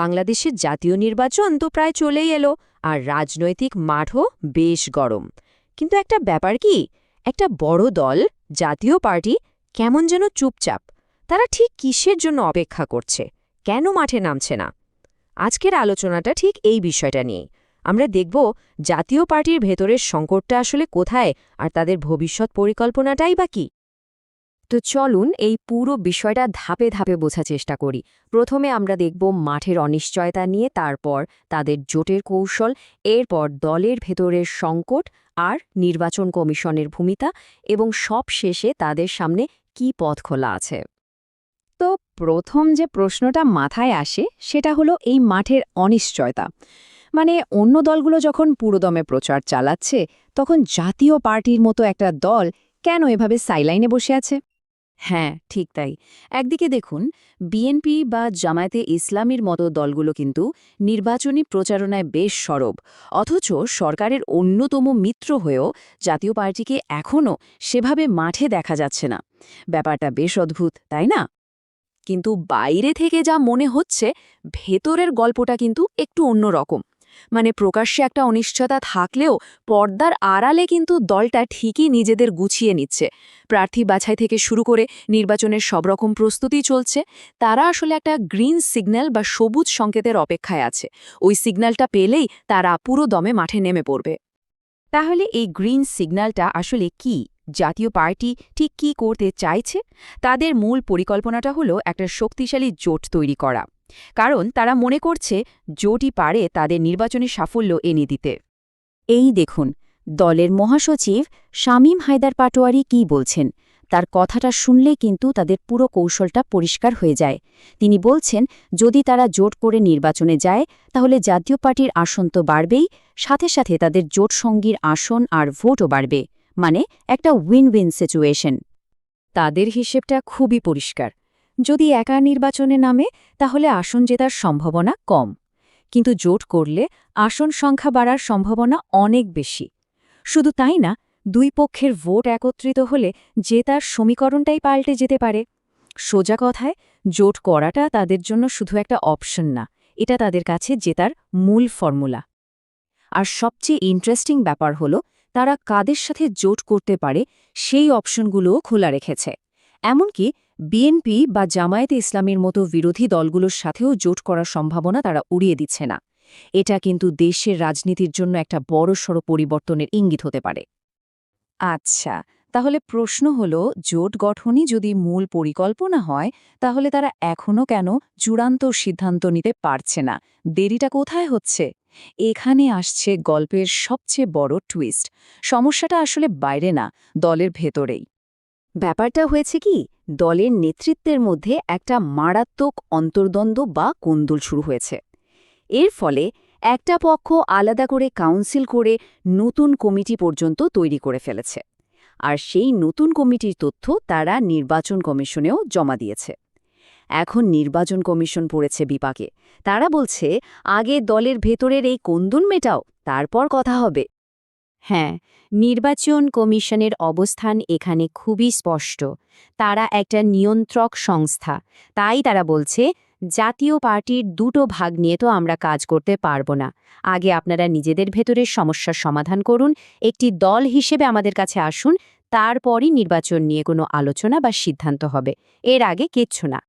বাংলাদেশের জাতীয় নির্বাচন তো প্রায় চলেই এলো, আর রাজনৈতিক মাঠও বেশ গরম। কিন্তু একটা ব্যাপার কি? একটা বড় দল, জাতীয় পার্টি, কেমন যেন চুপচাপ। তারা ঠিক কিসের জন্য অপেক্ষা করছে? কেন মাঠে নামছে না? আজকের আলোচনাটা ঠিক এই বিষয়টা নিয়েই। আমরা দেখব জাতীয় পার্টির ভেতরের সংকটটা আসলে কোথায়, আর তাদের ভবিষ্যৎ পরিকল্পনাটাই বা কি। তো চলুন এই পুরো বিষয়টা ধাপে ধাপে বোঝার চেষ্টা করি। প্রথমে আমরা দেখব মাঠের অনিশ্চয়তা নিয়ে, তারপর তাদের জোটের কৌশল, এরপর দলের ভেতরের সংকট আর নির্বাচন কমিশনের ভূমিকা, এবং সব শেষে তাদের সামনে কি পথ খোলা আছে। তো প্রথম যে প্রশ্নটা মাথায় আসে, সেটা হলো এই মাঠের অনিশ্চয়তা। মানে অন্য দলগুলো যখন পুরোদমে প্রচার চালাচ্ছে, তখন জাতীয় পার্টির মতো একটা দল কেন এভাবে সাইলাইনে বসে আছে? হ্যাঁ ঠিক তাই। একদিকে দেখুন, বিএনপি বা জামায়াতে ইসলামীর মতো দলগুলো কিন্তু নির্বাচনী প্রচারণায় বেশ সরব, অথচ সরকারের অন্যতম মিত্র হয়েও জাতীয় পার্টিকে এখনও সেভাবে মাঠে দেখা যাচ্ছে না। ব্যাপারটা বেশ অদ্ভুত, তাই না? কিন্তু বাইরে থেকে যা মনে হচ্ছে, ভেতরের গল্পটা কিন্তু একটু অন্যরকম। মানে প্রকাশ্যে একটা অনিশ্চয়তা থাকলেও পর্দার আড়ালে কিন্তু দলটা ঠিকই নিজেদের গুছিয়ে নিচ্ছে। প্রার্থী বাছাই থেকে শুরু করে নির্বাচনের সব রকম প্রস্তুতি চলছে। তারা আসলে একটা গ্রিন সিগন্যাল বা সবুজ সংকেতের অপেক্ষায় আছে। ওই সিগন্যালটা পেলেই তারা পুরো দমে মাঠে নেমে পড়বে। তাহলে এই গ্রিন সিগন্যালটা আসলে কি? জাতীয় পার্টি ঠিক কি করতে চাইছে? তাদের মূল পরিকল্পনাটা হলো একটা শক্তিশালী জোট তৈরি করা। কারণ তারা মনে করছে জোটই পারে তাদের নির্বাচনী সাফল্য এনে দিতে। এই দেখুন, দলের মহাসচিব শামীম হায়দার পাটোয়ারি কি বলছেন? তার কথাটা শুনলে কিন্তু তাদের পুরো কৌশলটা পরিষ্কার হয়ে যায়। তিনি বলছেন, যদি তারা জোট করে নির্বাচনে যায়, তাহলে জাতীয় পার্টির আসন তো বাড়বেই, সাথে সাথে তাদের জোট সঙ্গীর আসন আর ভোটও বাড়বে। মানে একটা উইন উইন সিচুয়েশন তাদের হিসেবটা খুবই পরিষ্কার। যদি একা নির্বাচনে নামে, তাহলে আসন জেতার সম্ভাবনা কম। কিন্তু জোট করলে আসন সংখ্যা বাড়ার সম্ভাবনা অনেক বেশি। শুধু তাই না, দুই পক্ষের ভোট একত্রিত হলে জেতার সমীকরণটাই পাল্টে যেতে পারে। সোজা কথায়, জোট করাটা তাদের জন্য শুধু একটা অপশন না, এটা তাদের কাছে জেতার মূল ফর্মুলা। আর সবচেয়ে ইন্টারেস্টিং ব্যাপার হল, তারা কাদের সাথে জোট করতে পারে সেই অপশনগুলোও খোলা রেখেছে। এমনকি বিএনপি বা জামায়াতে ইসলামের মতো বিরোধী দলগুলোর সাথেও জোট করার সম্ভাবনা তারা উড়িয়ে দিচ্ছে না। এটা কিন্তু দেশের রাজনীতির জন্য একটা বড়সড় পরিবর্তনের ইঙ্গিত হতে পারে। আচ্ছা তাহলে প্রশ্ন হল, জোট গঠনই যদি মূল পরিকল্পনা হয়, তাহলে তারা এখনও কেন চূড়ান্ত সিদ্ধান্ত নিতে পারছে না? দেরিটা কোথায় হচ্ছে? এখানে আসছে গল্পের সবচেয়ে বড় টুইস্ট। সমস্যাটা আসলে বাইরে না, দলের ভেতরেই। ব্যাপারটা হয়েছে কি দলের নেতৃত্বের মধ্যে একটা মারাত্মক অন্তর্দ্বন্দ্ব বা কোন্দল শুরু হয়েছে। এর ফলে একটা পক্ষ আলাদা করে কাউন্সিল করে নতুন কমিটি পর্যন্ত তৈরি করে ফেলেছে। আর সেই নতুন কমিটির তথ্য তারা নির্বাচন কমিশনেও জমা দিয়েছে। এখন নির্বাচন কমিশন পড়েছে বিপাকে। তারা বলছে, আগে দলের ভেতরের এই কোন্দন মেটাও, তারপর কথা হবে। হ্যাঁ নির্বাচন কমিশনের অবস্থান এখানে খুবই স্পষ্ট। তারা একটা নিয়ন্ত্রক সংস্থা। তাই তারা বলছে, জাতীয় পার্টির দুটো ভাগ নিয়ে তো আমরা কাজ করতে পারব না। আগে আপনারা নিজেদের ভেতরের সমস্যার সমাধান করুন, একটি দল হিসেবে আমাদের কাছে আসুন, তারপরই নির্বাচন নিয়ে কোনো আলোচনা বা সিদ্ধান্ত হবে। এর আগে কিচ্ছু না।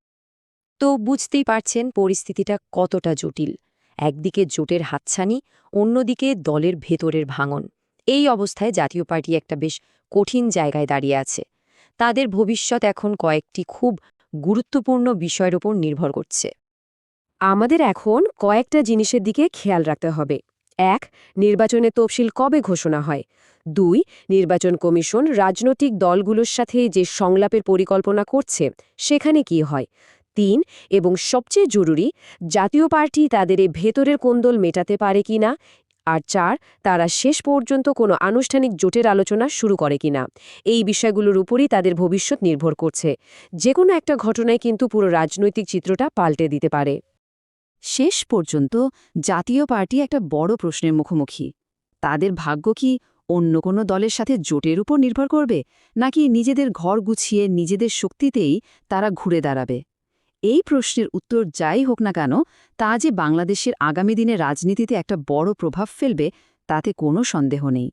তো বুঝতেই পারছেন পরিস্থিতিটা কতটা জটিল। একদিকে জোটের হাতছানি, অন্যদিকে দলের ভেতরের ভাঙন। এই অবস্থায় জাতীয় পার্টি একটা বেশ কঠিন জায়গায় দাঁড়িয়ে আছে। তাদের ভবিষ্যৎ এখন কয়েকটি খুব গুরুত্বপূর্ণ বিষয়ের উপর নির্ভর করছে। আমাদের এখন কয়েকটা জিনিসের দিকে খেয়াল রাখতে হবে। এক নির্বাচনের তফসিল কবে ঘোষণা হয়? দুই, নির্বাচন কমিশন রাজনৈতিক দলগুলোর সাথে যে সংলাপের পরিকল্পনা করছে, সেখানে কি হয়? তিন, এবং সবচেয়ে জরুরি, জাতীয় পার্টি তাদের ভেতরের কোন্দল মেটাতে পারে কিনা? আর চার, তারা শেষ পর্যন্ত কোনো আনুষ্ঠানিক জোটের আলোচনা শুরু করে কিনা। এই বিষয়গুলোর উপরই তাদের ভবিষ্যৎ নির্ভর করছে। যে কোনো একটা ঘটনায় কিন্তু পুরো রাজনৈতিক চিত্রটা পাল্টে দিতে পারে। শেষ পর্যন্ত জাতীয় পার্টি একটা বড় প্রশ্নের মুখোমুখি। তাদের ভাগ্য কি অন্য কোনো দলের সাথে জোটের উপর নির্ভর করবে? নাকি নিজেদের ঘর গুছিয়ে নিজেদের শক্তিতেই তারা ঘুরে দাঁড়াবে? এই প্রশ্নের উত্তর যাই হোক না কেন, তা যে বাংলাদেশের আগামী দিনে রাজনীতিতে একটা বড় প্রভাব ফেলবে, তাতে কোনো সন্দেহ নেই।